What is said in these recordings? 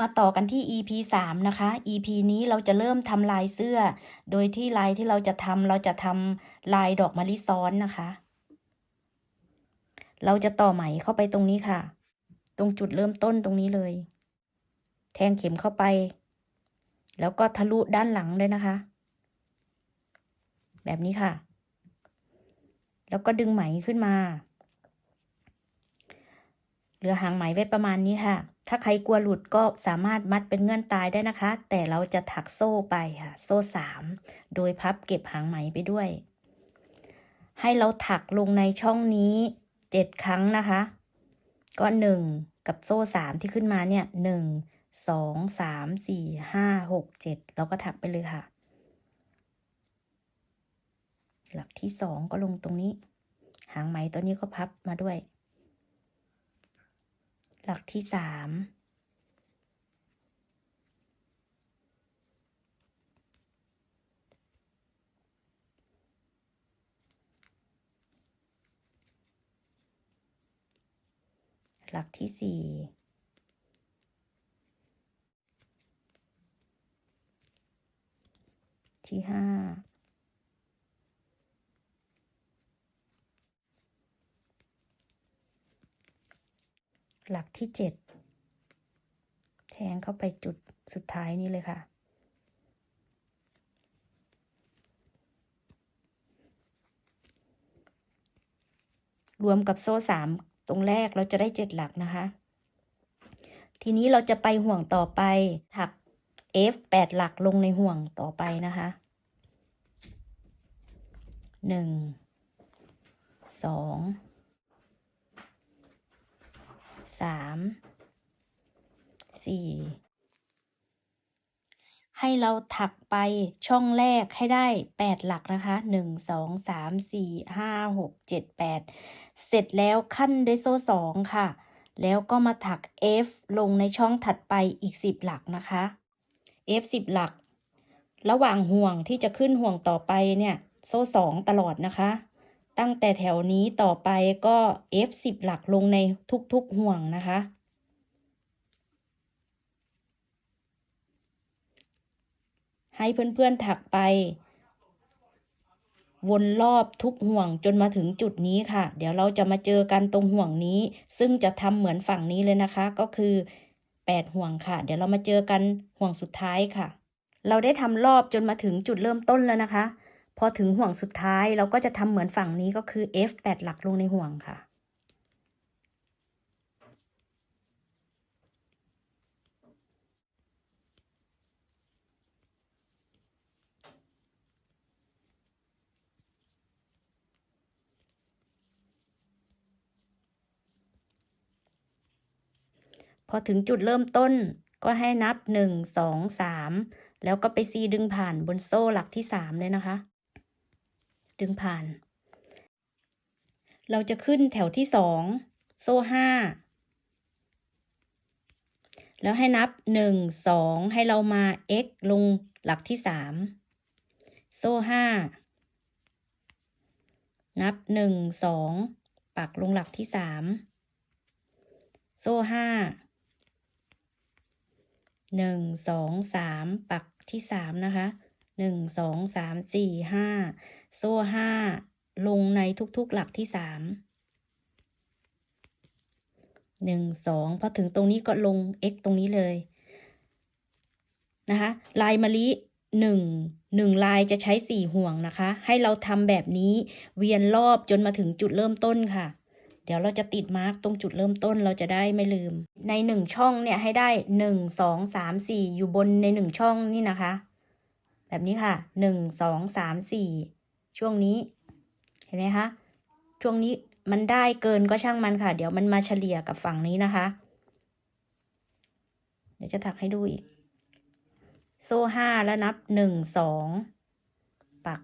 มาต่อกันที่ EP 3 นะคะ EP นี้เราจะเริ่มทำลายเสื้อ โดยที่ลายที่เราจะทำเราจะทำลายดอกมะลิซ้อนนะคะ เราจะต่อไหมเข้าไปตรงนี้ค่ะ ตรงจุดเริ่มต้นตรงนี้เลย แทงเข็มเข้าไป แล้วก็ทะลุด้านหลังเลยนะคะ แบบนี้ค่ะ แล้วก็ดึงไหมขึ้นมา เหลือหางไหมไว้ประมาณนี้ค่ะ ถ้าใครกลัวหลุดก็สามารถมัดเป็นเงื่อนตายได้นะคะ แต่เราจะถักโซ่ไปค่ะ โซ่สามโดยพับเก็บหางไหมไปด้วย ให้เราถักลงในช่องนี้เจ็ดครั้งนะคะ ก็หนึ่งกับโซ่สามที่ขึ้นมาเนี่ยหนึ่งสองสามสี่ห้าหกเจ็ดเราก็ถักไปเลยค่ะ หลักที่สองก็ลงตรงนี้ หางไหมตัวนี้ก็พับมาด้วย หลักที่สามหลักที่สี่ที่ห้า หลักที่เจ็ดแทงเข้าไปจุดสุดท้ายนี้เลยค่ะ รวมกับโซ่สามตรงแรกเราจะได้เจ็ดหลักนะคะ ทีนี้เราจะไปห่วงต่อไปถัก F แปดหลักลงในห่วงต่อไปนะคะหนึ่ง สามสี่ให้เราถักไปช่องแรกให้ได้แปดหลักนะคะหนึ่งสองสามสี่ห้าหกเจ็ดแปดเสร็จแล้วขั้นด้วยโซ่สองค่ะ แล้วก็มาถัก F ลงในช่องถัดไปอีกสิบหลักนะคะ F สิบหลัก ระหว่างห่วงที่จะขึ้นห่วงต่อไปเนี่ย โซ่สองตลอดนะคะ ตั้งแต่แถวนี้ต่อไปก็ F สิบหลักลงในทุกๆห่วงนะคะ ให้เพื่อนๆถักไป วนรอบทุกห่วงจนมาถึงจุดนี้ค่ะ เดี๋ยวเราจะมาเจอกันตรงห่วงนี้ ซึ่งจะทำเหมือนฝั่งนี้เลยนะคะ ก็คือ 8 ห่วงค่ะ เดี๋ยวเรามาเจอกันห่วงสุดท้ายค่ะ เราได้ทำรอบจนมาถึงจุดเริ่มต้นแล้วนะคะ พอถึงห่วงสุดท้ายเราก็จะทำเหมือนฝั่งนี้ก็คือ F 8หลักลงในห่วงค่ะ พอถึงจุดเริ่มต้นก็ให้นับหนึ่งสองสามแล้วก็ไปซีดึงผ่านบนโซ่หลักที่สามเลยนะคะ ดึงผ่าน เราจะขึ้นแถวที่สองโซ่ห้าแล้วให้นับหนึ่งสองให้เรามา x ลงหลักที่สามโซ่ห้านับหนึ่งสองปักลงหลักที่สามโซ่ห้าหนึ่งสองสามปักที่สามนะคะ หนึ่งสองสามสี่ห้าโซ่ห้าลงในทุกๆหลักที่สามหนึ่งสองพอถึงตรงนี้ก็ลง x ตรงนี้เลยนะคะลายมะลิหนึ่งหนึ่งลายจะใช้สี่ห่วงนะคะ ให้เราทำแบบนี้เวียนรอบจนมาถึงจุดเริ่มต้นค่ะ เดี๋ยวเราจะติดมาร์กตรงจุดเริ่มต้นเราจะได้ไม่ลืม ในหนึ่งช่องเนี่ยให้ได้หนึ่งสองสามสี่อยู่บนในหนึ่งช่องนี่นะคะ แบบนี้ค่ะหนึ่งสองสามสี่ช่วงนี้ เห็นไหมคะ ช่วงนี้มันได้เกินก็ช่างมันค่ะ เดี๋ยวมันมาเฉลี่ยกับฝั่งนี้นะคะ เดี๋ยวจะถักให้ดูอีก โซ่ห้าแล้วนับหนึ่งสองปัก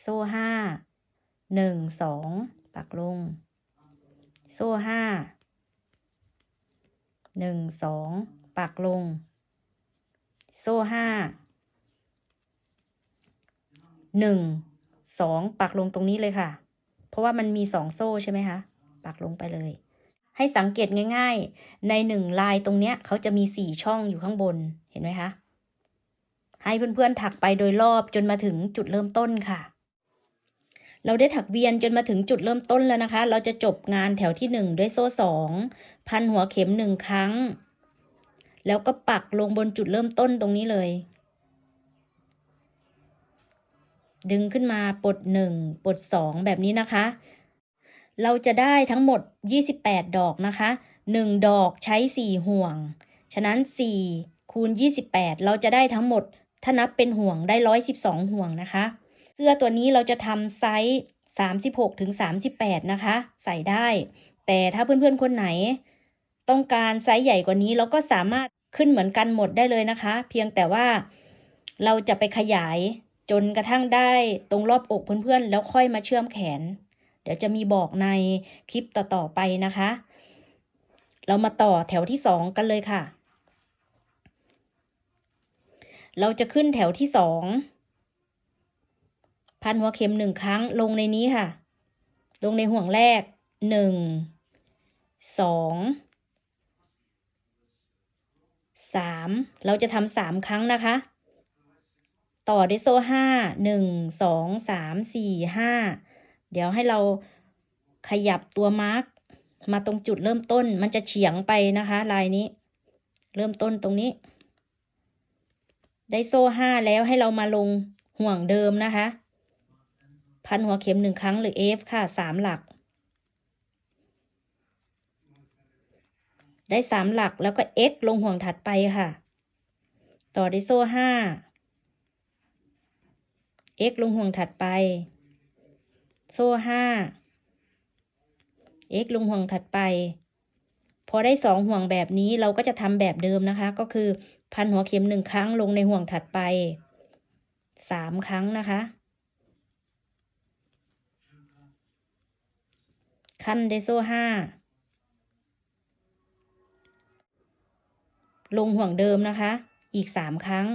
โซ่ห้าหนึ่งสองปักลง โซ่ห้าหนึ่งสองปักลง โซ่ห้าหนึ่งสองปักลงตรงนี้เลยค่ะ เพราะว่ามันมีสองโซ่ใช่ไหมคะ ปักลงไปเลย ให้สังเกตง่าย ๆ ในหนึ่งลายตรงเนี้ยเขาจะมีสี่ช่องอยู่ข้างบนเห็นไหมคะ ให้เพื่อนๆถักไปโดยรอบจนมาถึงจุดเริ่มต้นค่ะ เราได้ถักเวียนจนมาถึงจุดเริ่มต้นแล้วนะคะ เราจะจบงานแถวที่หนึ่งด้วยโซ่สองพันหัวเข็มหนึ่งครั้ง แล้วก็ปักลงบนจุดเริ่มต้นตรงนี้เลย ดึงขึ้นมาปลดหนึ่งปลดสองแบบนี้นะคะ เราจะได้ทั้งหมด 28 ดอกนะคะ 1 ดอกใช้ 4 ห่วง ฉะนั้น 4 คูณ 28 เราจะได้ทั้งหมด ถ้านับเป็นห่วงได้ 112 ห่วงนะคะ เสื้อตัวนี้เราจะทำไซส์36ถึง38 นะคะ ใส่ได้ แต่ถ้าเพื่อนๆคนไหน ต้องการไซส์ใหญ่กว่านี้เราก็สามารถขึ้นเหมือนกันหมดได้เลยนะคะ เพียงแต่ว่าเราจะไปขยายจนกระทั่งได้ตรงรอบอกเพื่อนๆ แล้วค่อยมาเชื่อมแขน เดี๋ยวจะมีบอกในคลิปต่อๆไปนะคะ เรามาต่อแถวที่สองกันเลยค่ะ เราจะขึ้นแถวที่สองพันหัวเข็มหนึ่งครั้งลงในนี้ค่ะ ลงในห่วงแรกหนึ่งสอง สามเราจะทำสามครั้งนะคะ ต่อด้วยโซ่ห้าหนึ่งสองสามสี่ห้าเดี๋ยวให้เราขยับตัวมาร์กมาตรงจุดเริ่มต้นมันจะเฉียงไปนะคะ ลายนี้ เริ่มต้นตรงนี้ ได้โซ่ห้าแล้วให้เรามาลงห่วงเดิมนะคะ พันหัวเข็มหนึ่งครั้งหรือ F ค่ะสามหลัก ได้สามหลักแล้วก็ X ลงห่วงถัดไปค่ะ ต่อด้วยโซ่ห้า X ลงห่วงถัดไป โซ่ห้า x ลงห่วงถัดไป พอได้สองห่วงแบบนี้เราก็จะทำแบบเดิมนะคะ ก็คือพันหัวเข็มหนึ่งครั้งลงในห่วงถัดไปสามครั้งนะคะ ขั้นไดโซ่ห้า ลงห่วงเดิมนะคะ อีกสามครั้ง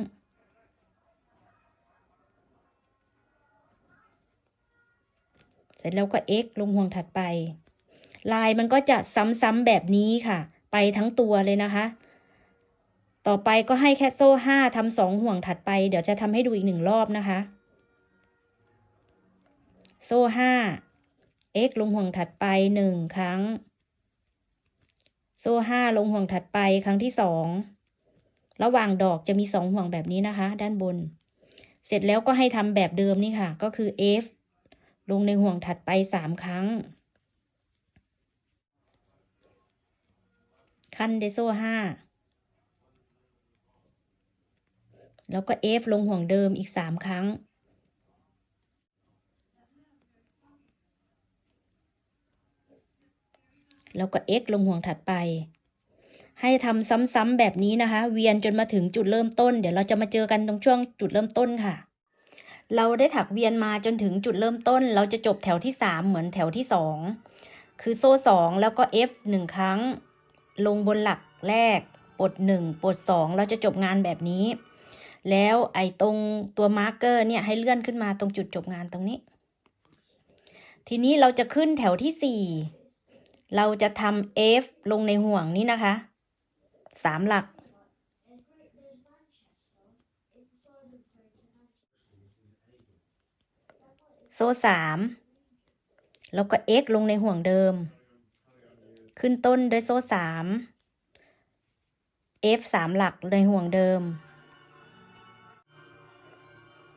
เสร็จแล้วก็ x ลงห่วงถัดไป ลายมันก็จะซ้ำๆแบบนี้ค่ะ ไปทั้งตัวเลยนะคะ ต่อไปก็ให้แค่โซ่ห้าทำสองห่วงถัดไป เดี๋ยวจะทำให้ดูอีกหนึ่งรอบนะคะ โซ่ห้า x ลงห่วงถัดไปหนึ่งครั้ง โซ่ห้าลงห่วงถัดไปครั้งที่สองระหว่างดอกจะมีสองห่วงแบบนี้นะคะ ด้านบน เสร็จแล้วก็ให้ทำแบบเดิมนี่ค่ะ ก็คือ f ลงในห่วงถัดไปสามครั้ง ขั้นเดโซ่ห้าแล้วก็ F ลงห่วงเดิมอีกสามครั้ง แล้วก็ X ลงห่วงถัดไป ให้ทำซ้ำๆแบบนี้นะคะ เวียนจนมาถึงจุดเริ่มต้น เดี๋ยวเราจะมาเจอกันตรงช่วงจุดเริ่มต้นค่ะ เราได้ถักเวียนมาจนถึงจุดเริ่มต้น เราจะจบแถวที่สามเหมือนแถวที่สองคือโซ่สองแล้วก็ F หนึ่งครั้ง ลงบนหลักแรกปลดหนึ่งปลดสองเราจะจบงานแบบนี้ แล้วไอ้ตรงตัวมาร์กเกอร์เนี่ยให้เลื่อนขึ้นมาตรงจุดจบงานตรงนี้ ทีนี้เราจะขึ้นแถวที่สี่ เราจะทำ F ลงในห่วงนี้นะคะสามหลัก โซ่สามแล้วก็ x ลงในห่วงเดิม ขึ้นต้นด้วยโซ่สาม f สามหลักในห่วงเดิม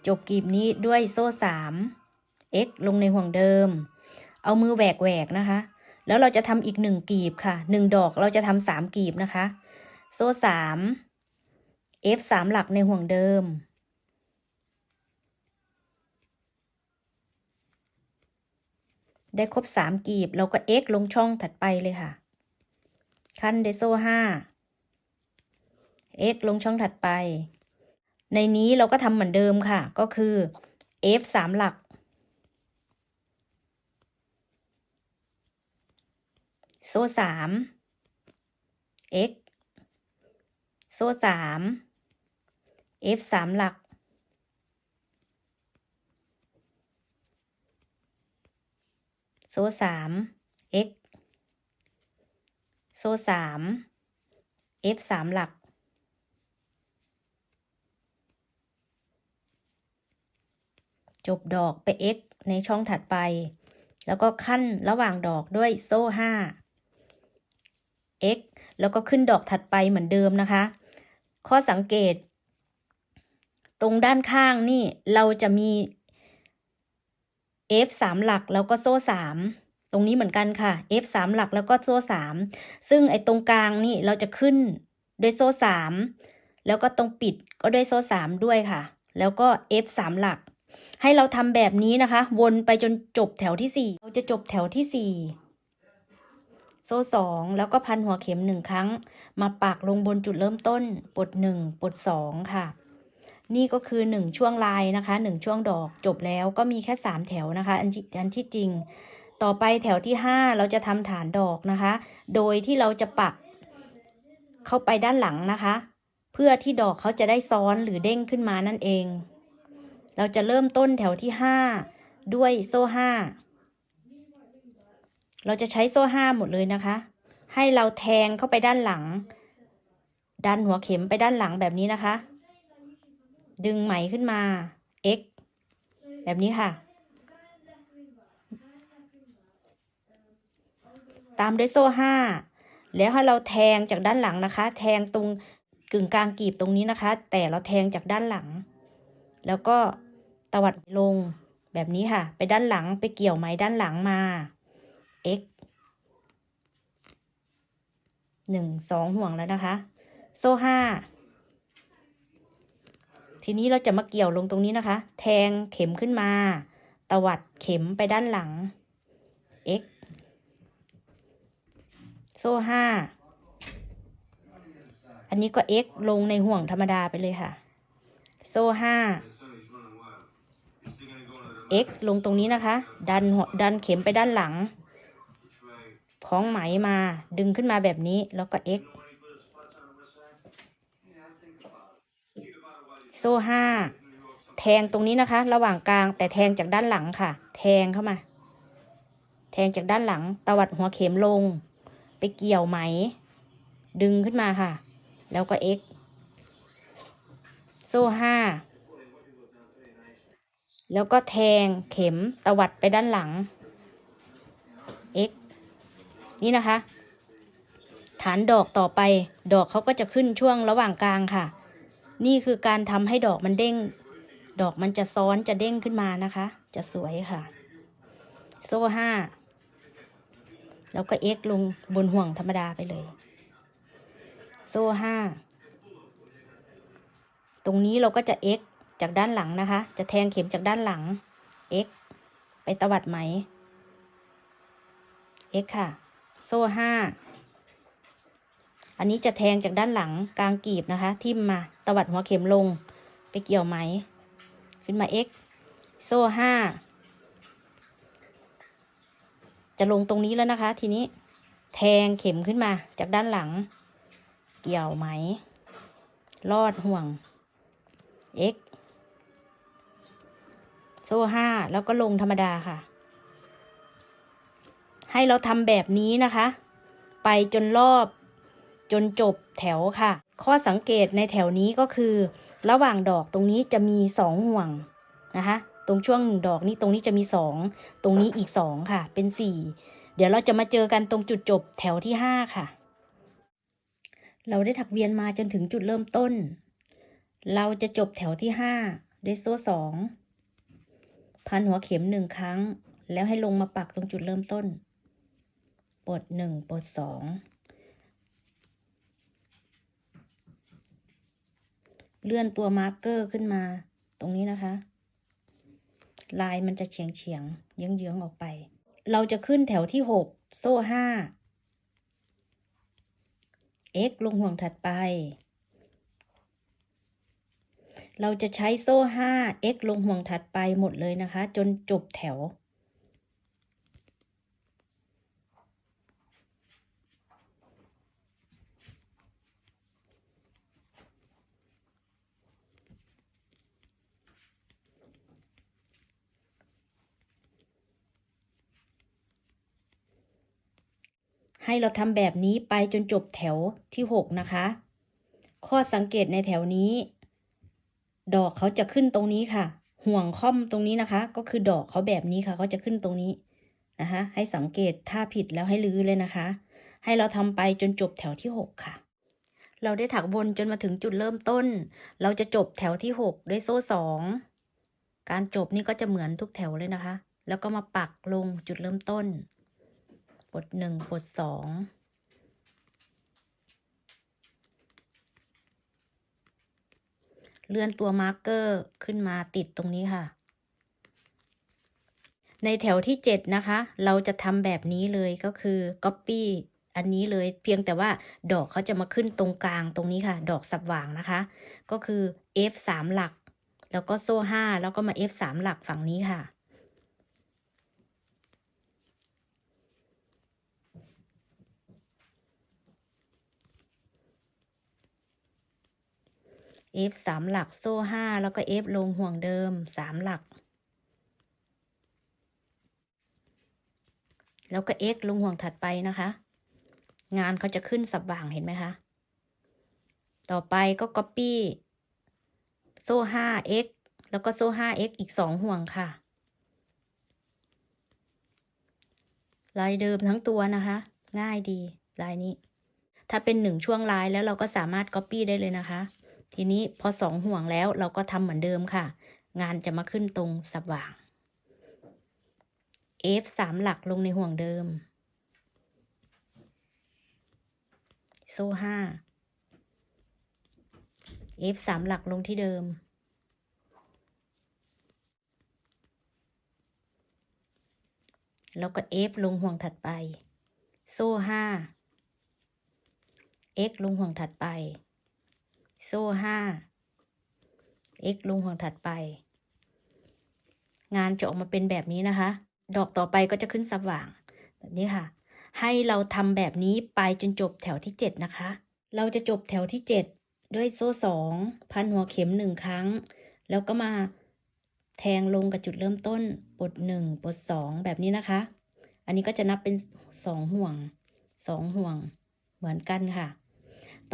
จบกลีบนี้ด้วยโซ่สาม x ลงในห่วงเดิม เอามือแหวกแหวกนะคะ แล้วเราจะทำอีกหนึ่งกลีบค่ะหนึ่งดอกเราจะทำสามกลีบนะคะ โซ่สาม f สามหลักในห่วงเดิม ได้ครบสามกีบ เราก็ x ลงช่องถัดไปเลยค่ะ ขั้นเดโซ่ห้า x ลงช่องถัดไป ในนี้เราก็ทำเหมือนเดิมค่ะ ก็คือ f สามหลัก โซ่สาม x โซ่สาม f สามหลัก โซ่สาม x โซ่สาม F สามหลัก จบดอกไป x ในช่องถัดไป แล้วก็ขั้นระหว่างดอกด้วยโซ่ห้า x แล้วก็ขึ้นดอกถัดไปเหมือนเดิมนะคะ ข้อสังเกต ตรงด้านข้างนี่เราจะมี f สามหลักแล้วก็โซ่สามตรงนี้เหมือนกันค่ะ f สามหลักแล้วก็โซ่สามซึ่งไอ้ตรงกลางนี่เราจะขึ้นด้วยโซ่สามแล้วก็ตรงปิดก็ด้วยโซ่สามด้วยค่ะ แล้วก็ f สามหลัก ให้เราทำแบบนี้นะคะ วนไปจนจบแถวที่สี่เราจะจบแถวที่สี่ โซ่สองแล้วก็พันหัวเข็มหนึ่งครั้ง มาปักลงบนจุดเริ่มต้นปลดหนึ่งปลดสองค่ะ นี่ก็คือหนึ่งช่วงลายนะคะหนึ่งช่วงดอกจบแล้วก็มีแค่สามแถวนะคะ อันที่อันที่จริง ต่อไปแถวที่ห้าเราจะทำฐานดอกนะคะ โดยที่เราจะปักเข้าไปด้านหลังนะคะ เพื่อที่ดอกเขาจะได้ซ้อนหรือเด้งขึ้นมานั่นเอง เราจะเริ่มต้นแถวที่ห้าด้วยโซ่ห้า เราจะใช้โซ่ห้าหมดเลยนะคะ ให้เราแทงเข้าไปด้านหลัง ดันหัวเข็มไปด้านหลังแบบนี้นะคะ ดึงไหมขึ้นมา x แบบนี้ค่ะ ตามด้วยโซ่ห้าแล้วให้เราแทงจากด้านหลังนะคะ แทงตรงกึ่งกลางกีบตรงนี้นะคะ แต่เราแทงจากด้านหลัง แล้วก็ตวัดลงแบบนี้ค่ะ ไปด้านหลังไปเกี่ยวไหมด้านหลังมา x หนึ่งสองห่วงแล้วนะคะ โซ่ห้าทีนี้เราจะมาเกี่ยวลงตรงนี้นะคะ แทงเข็มขึ้นมา ตวัดเข็มไปด้านหลัง x โซ่ห้าอันนี้ก็ x ลงในห่วงธรรมดาไปเลยค่ะ โซ่ห้า x ลงตรงนี้นะคะ ดันดันเข็มไปด้านหลัง ของไหมมาดึงขึ้นมาแบบนี้แล้วก็ x โซ่ห้าแทงตรงนี้นะคะ ระหว่างกลางแต่แทงจากด้านหลังค่ะ แทงเข้ามา แทงจากด้านหลัง ตวัดหัวเข็มลง ไปเกี่ยวไหม ดึงขึ้นมาค่ะ แล้วก็ x โซ่ห้าแล้วก็แทงเข็มตวัดไปด้านหลัง x นี่นะคะ ฐานดอกต่อไป ดอกเขาก็จะขึ้นช่วงระหว่างกลางค่ะ นี่คือการทำให้ดอกมันเด้ง ดอกมันจะซ้อนจะเด้งขึ้นมานะคะ จะสวยค่ะ โซ่ห้าแล้วก็ x ลงบนห่วงธรรมดาไปเลย โซ่ห้าตรงนี้เราก็จะ x จากด้านหลังนะคะ จะแทงเข็มจากด้านหลัง x ไปตวัดไหม x ค่ะ โซ่ห้า อันนี้จะแทงจากด้านหลังกลางกีบนะคะ ทิ่มมาตวัดหัวเข็มลงไปเกี่ยวไหม ขึ้นมา x โซ่ห้า จะลงตรงนี้แล้วนะคะ ทีนี้แทงเข็มขึ้นมาจากด้านหลัง เกี่ยวไหม ลอดห่วง x โซ่ห้าแล้วก็ลงธรรมดาค่ะ ให้เราทำแบบนี้นะคะ ไปจนรอบจนจบแถวค่ะ ข้อสังเกตในแถวนี้ก็คือ ระหว่างดอกตรงนี้จะมีสองห่วงนะคะ ตรงช่วงดอกนี้ตรงนี้จะมีสองตรงนี้อีกสองค่ะ เป็นสี่เดี๋ยวเราจะมาเจอกันตรงจุดจบแถวที่ห้าค่ะ เราได้ถักเวียนมาจนถึงจุดเริ่มต้น เราจะจบแถวที่ห้าด้วยโซ่สองพันหัวเข็มหนึ่งครั้ง แล้วให้ลงมาปักตรงจุดเริ่มต้น ปลดหนึ่งปลดสองเลื่อนตัวมาร์กเกอร์ขึ้นมาตรงนี้นะคะ ลายมันจะเฉียงเฉียงเยื้องเยื้องๆออกไป เราจะขึ้นแถวที่หกโซ่ห้า x ลงห่วงถัดไป เราจะใช้โซ่ห้า x ลงห่วงถัดไปหมดเลยนะคะ จนจบแถว ให้เราทำแบบนี้ไปจนจบแถวที่หกนะคะ ข้อสังเกตในแถวนี้ ดอกเขาจะขึ้นตรงนี้ค่ะ ห่วงค่อมตรงนี้นะคะ ก็คือดอกเขาแบบนี้ค่ะเขาจะขึ้นตรงนี้นะคะ ให้สังเกตถ้าผิดแล้วให้ลื้อเลยนะคะ ให้เราทำไปจนจบแถวที่หกค่ะ เราได้ถักวนจนมาถึงจุดเริ่มต้น เราจะจบแถวที่หกด้วยโซ่สองการจบนี่ก็จะเหมือนทุกแถวเลยนะคะ แล้วก็มาปักลงจุดเริ่มต้น ปลดหนึ่งปลดสองเลื่อนตัวมาร์กเกอร์ขึ้นมาติดตรงนี้ค่ะ ในแถวที่ 7 นะคะ เราจะทำแบบนี้เลยก็คือ Copy อันนี้เลยเพียงแต่ว่าดอกเขาจะมาขึ้นตรงกลางตรงนี้ค่ะ ดอกสับหว่างนะคะ ก็คือ F 3หลัก แล้วก็โซ่ 5 แล้วก็มา F 3หลักฝั่งนี้ค่ะ F สามหลักโซ่ห้าแล้วก็ F ลงห่วงเดิมสามหลัก แล้วก็ X ลงห่วงถัดไปนะคะ งานเขาจะขึ้นสับว่างเห็นไหมคะ ต่อไปก็ Copy โซ่ 5x แล้วก็โซ่ 5x อีก2ห่วงค่ะลายเดิมทั้งตัวนะคะ ง่ายดีลายนี้ ถ้าเป็นหนึ่งช่วงลายแล้วเราก็สามารถ Copy ได้เลยนะคะ ทีนี้พอสองห่วงแล้วเราก็ทำเหมือนเดิมค่ะ งานจะมาขึ้นตรงสว่าง F สามหลักลงในห่วงเดิม โซ่ห้า F สามหลักลงที่เดิม แล้วก็ F ลงห่วงถัดไป โซ่ห้า X ลงห่วงถัดไป โซ่ห้า x ลงห่วงถัดไป งานจะออกมาเป็นแบบนี้นะคะ ดอกต่อไปก็จะขึ้นสว่าง แบบนี้ค่ะ ให้เราทำแบบนี้ไปจนจบแถวที่ 7 นะคะ เราจะจบแถวที่ 7 ด้วยโซ่2พันหัวเข็ม1ครั้ง แล้วก็มาแทงลงกับจุดเริ่มต้นปลด1ปลด2แบบนี้นะคะ อันนี้ก็จะนับเป็น2ห่วง2ห่วงเหมือนกันค่ะ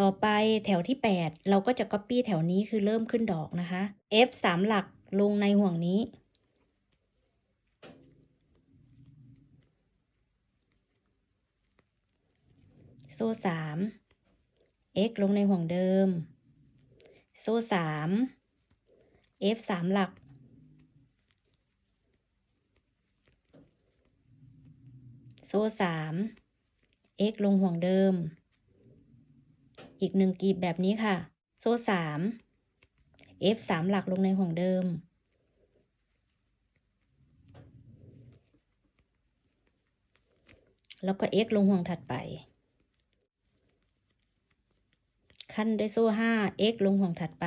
ต่อไปแถวที่ 8 เราก็จะ Copy แถวนี้คือเริ่มขึ้นดอกนะคะ F 3 หลักลงในห่วงนี้ โซ่3 x ลงในห่วงเดิม โซ่3 f 3หลัก โซ่3 x ลงห่วงเดิม อีกหนึ่งกลีบแบบนี้ค่ะ โซ่3 f 3หลักลงในห่วงเดิม แล้วก็ x ลงห่วงถัดไป ขั้นด้วยโซ่5 x ลงห่วงถัดไป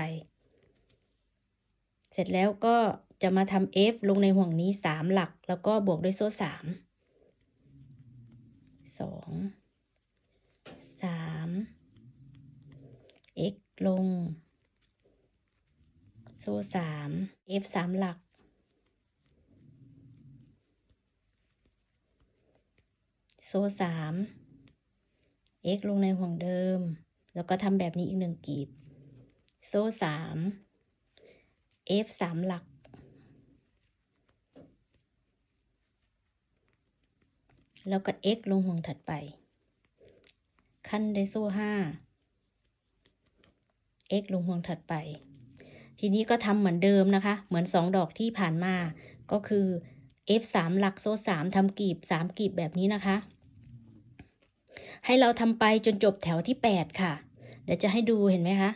เสร็จแล้วก็จะมาทำ f ลงในห่วงนี้3หลัก แล้วก็บวกด้วยโซ่3 2 3 x ลง โซ่3 f 3หลัก โซ่3 x ลงในห่วงเดิม แล้วก็ทำแบบนี้อีกหนึ่งกีบ โซ่3 f 3หลัก แล้วก็ x ลงห่วงถัดไป ขั้นได้โซ่5 x ลงห่วงถัดไป ทีนี้ก็ทำเหมือนเดิมนะคะ เหมือน 2 ดอกที่ผ่านมาก็คือ f 3หลักโซ่3ทำกลีบ3กลีบแบบนี้นะคะ ให้เราทำไปจนจบแถวที่ 8 ค่ะ เดี๋ยวจะให้ดูเห็นไหมคะ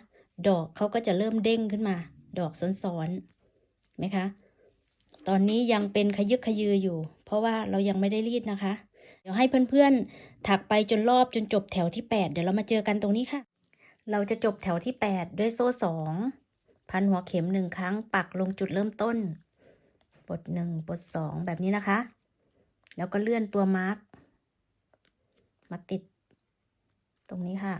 ดอกเขาก็จะเริ่มเด้งขึ้นมา ดอกซ้อนๆไหมคะตอนนี้ยังเป็นขยึกขยืออยู่ เพราะว่าเรายังไม่ได้รีดนะคะ เดี๋ยวให้เพื่อนๆถักไปจนรอบจนจบแถวที่ 8 เดี๋ยวเรามาเจอกันตรงนี้ค่ะ เราจะจบแถวที่ 8 ด้วยโซ่2พันหัวเข็มหนึ่งครั้งปักลงจุดเริ่มต้นปลดหนึ่งปลดสองแบบนี้นะคะ แล้วก็เลื่อนตัวมาร์กมาติด ตรงนี้ค่ะ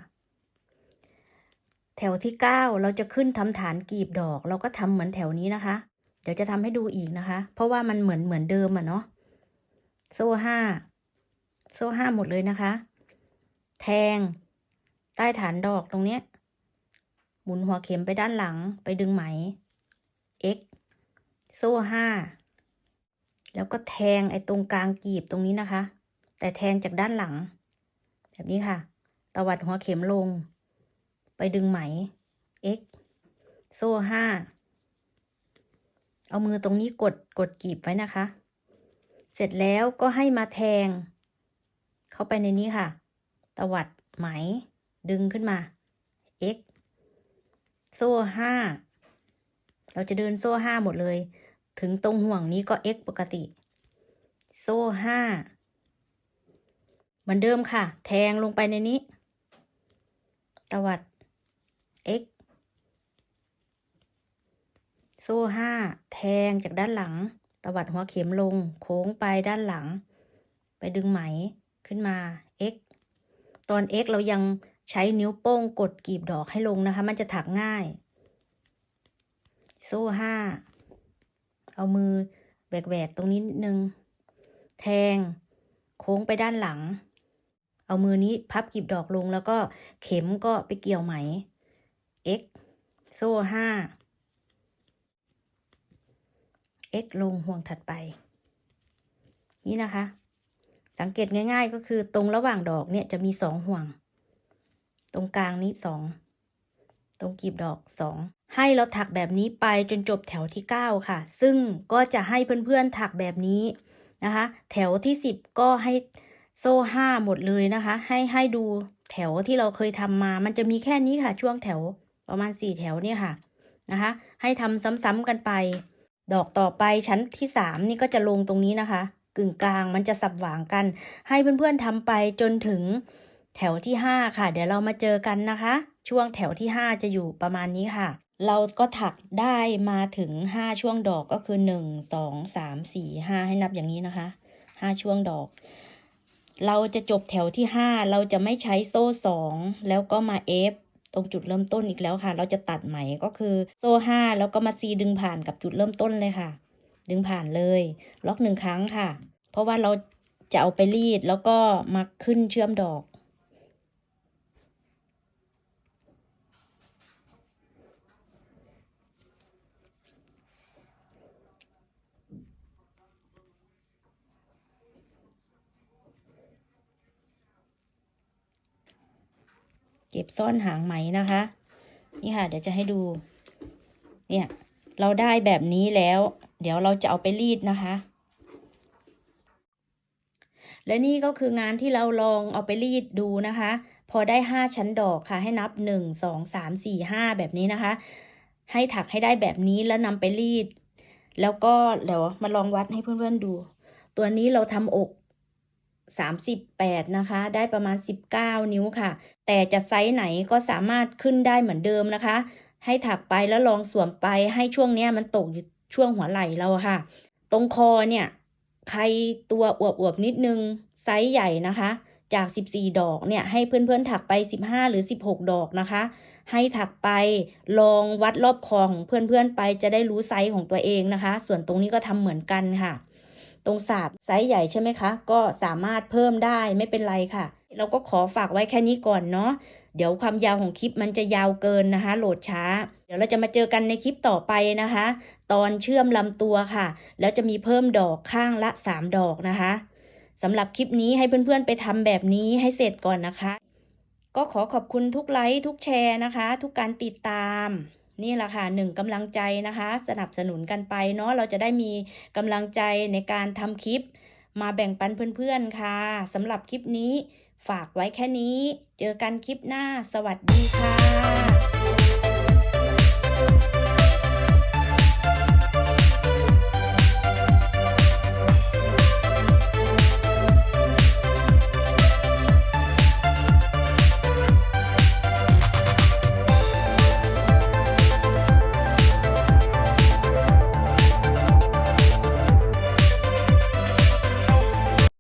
แถวที่ 9 เราจะขึ้นทำฐานกีบดอก เราก็ทำเหมือนแถวนี้นะคะ เดี๋ยวจะทำให้ดูอีกนะคะ เพราะว่ามันเหมือนเหมือนเดิมอะเนาะโซ่ห้าโซ่ห้าหมดเลยนะคะ แทง ใต้ฐานดอกตรงเนี้ย หมุนหัวเข็มไปด้านหลังไปดึงไหม x โซ่ห้าแล้วก็แทงไอ้ตรงกลางกีบตรงนี้นะคะ แต่แทงจากด้านหลัง แบบนี้ค่ะ ตวัดหัวเข็มลง ไปดึงไหม x โซ่ห้าเอามือตรงนี้กดกดกีบไว้นะคะ เสร็จแล้วก็ให้มาแทง เข้าไปในนี้ค่ะ ตวัดไหม ดึงขึ้นมา x โซ่ห้า เราจะเดินโซ่ห้าหมดเลย ถึงตรงห่วงนี้ก็ x ปกติ โซ่ห้าเหมือนเดิมค่ะ แทงลงไปในนี้ ตวัด x โซ่ห้า แทงจากด้านหลัง ตวัดหัวเข็มลง โค้งไปด้านหลัง ไปดึงไหมขึ้นมา x ตอน x เรายัง ใช้นิ้วโป้งกดกีบดอกให้ลงนะคะ มันจะถักง่าย โซ่ห้า เอามือแหวกๆตรงนี้นิดนึง แทง โค้งไปด้านหลัง เอามือนี้พับกีบดอกลงแล้วก็เข็มก็ไปเกี่ยวไหม x โซ่ห้า x ลงห่วงถัดไป นี่นะคะ สังเกตง่ายๆก็คือตรงระหว่างดอกเนี่ยจะมีสองห่วง ตรงกลางนี้สองตรงกีบดอกสองให้เราถักแบบนี้ไปจนจบแถวที่เก้าค่ะ ซึ่งก็จะให้เพื่อนๆถักแบบนี้นะคะ แถวที่สิบก็ให้โซ่ห้าหมดเลยนะคะ ให้ให้ดูแถวที่เราเคยทำมา มันจะมีแค่นี้ค่ะ ช่วงแถวประมาณสี่แถวเนี่ยค่ะนะคะ ให้ทำซ้ำๆกันไป ดอกต่อไปชั้นที่สามนี่ก็จะลงตรงนี้นะคะ กึ่งกลางมันจะสับหว่างกัน ให้เพื่อนๆทำไปจนถึง แถวที่ห้าค่ะ เดี๋ยวเรามาเจอกันนะคะ ช่วงแถวที่ห้าจะอยู่ประมาณนี้ค่ะ เราก็ถักได้มาถึงห้าช่วงดอกก็คือหนึ่งสองสามสี่ห้าให้นับอย่างนี้นะคะห้าช่วงดอก เราจะจบแถวที่ห้าเราจะไม่ใช้โซ่สองแล้วก็มาเอฟตรงจุดเริ่มต้นอีกแล้วค่ะ เราจะตัดไหมก็คือโซ่ห้าแล้วก็มาซีดึงผ่านกับจุดเริ่มต้นเลยค่ะ ดึงผ่านเลย ล็อกหนึ่งครั้งค่ะ เพราะว่าเราจะเอาไปรีดแล้วก็มาขึ้นเชื่อมดอก เก็บซ่อนหางไหมนะคะ นี่ค่ะ เดี๋ยวจะให้ดู เนี่ย เราได้แบบนี้แล้ว เดี๋ยวเราจะเอาไปรีดนะคะ และนี่ก็คืองานที่เราลองเอาไปรีดดูนะคะ พอได้ห้าชั้นดอกค่ะ ให้นับหนึ่งสองสามสี่ห้าแบบนี้นะคะ ให้ถักให้ได้แบบนี้แล้วนำไปรีด แล้วก็เดี๋ยวมาลองวัดให้เพื่อนๆดู ตัวนี้เราทำอก สามสิบแปดนะคะ ได้ประมาณสิบเก้านิ้วค่ะ แต่จะไซส์ไหนก็สามารถขึ้นได้เหมือนเดิมนะคะ ให้ถักไปแล้วลองสวมไปให้ช่วงเนี้ยมันตกอยู่ช่วงหัวไหล่เราค่ะ ตรงคอเนี่ย ใครตัวอวบๆนิดนึงไซส์ใหญ่นะคะ จาก 14 ดอกเนี่ยให้เพื่อนๆถักไป 15 หรือ 16 ดอกนะคะ ให้ถักไปลองวัดรอบคอของเพื่อนๆไปจะได้รู้ไซส์ของตัวเองนะคะ ส่วนตรงนี้ก็ทำเหมือนกันค่ะ ตรงสาบไซส์ใหญ่ใช่ไหมคะ ก็สามารถเพิ่มได้ไม่เป็นไรค่ะ เราก็ขอฝากไว้แค่นี้ก่อนเนาะเดี๋ยวความยาวของคลิปมันจะยาวเกินนะคะ โหลดช้า เดี๋ยวเราจะมาเจอกันในคลิปต่อไปนะคะ ตอนเชื่อมลำตัวค่ะ แล้วจะมีเพิ่มดอกข้างละ 3 ดอกนะคะสำหรับคลิปนี้ให้เพื่อนๆไปทำแบบนี้ให้เสร็จก่อนนะคะ ก็ขอขอบคุณทุกไลค์ทุกแชร์นะคะ ทุกการติดตาม นี่แหละค่ะหนึ่งกำลังใจนะคะ สนับสนุนกันไปเนาะเราจะได้มีกำลังใจในการทำคลิป มาแบ่งปันเพื่อนๆค่ะสำหรับคลิปนี้ ฝากไว้แค่นี้ เจอกันคลิปหน้า สวัสดีค่ะ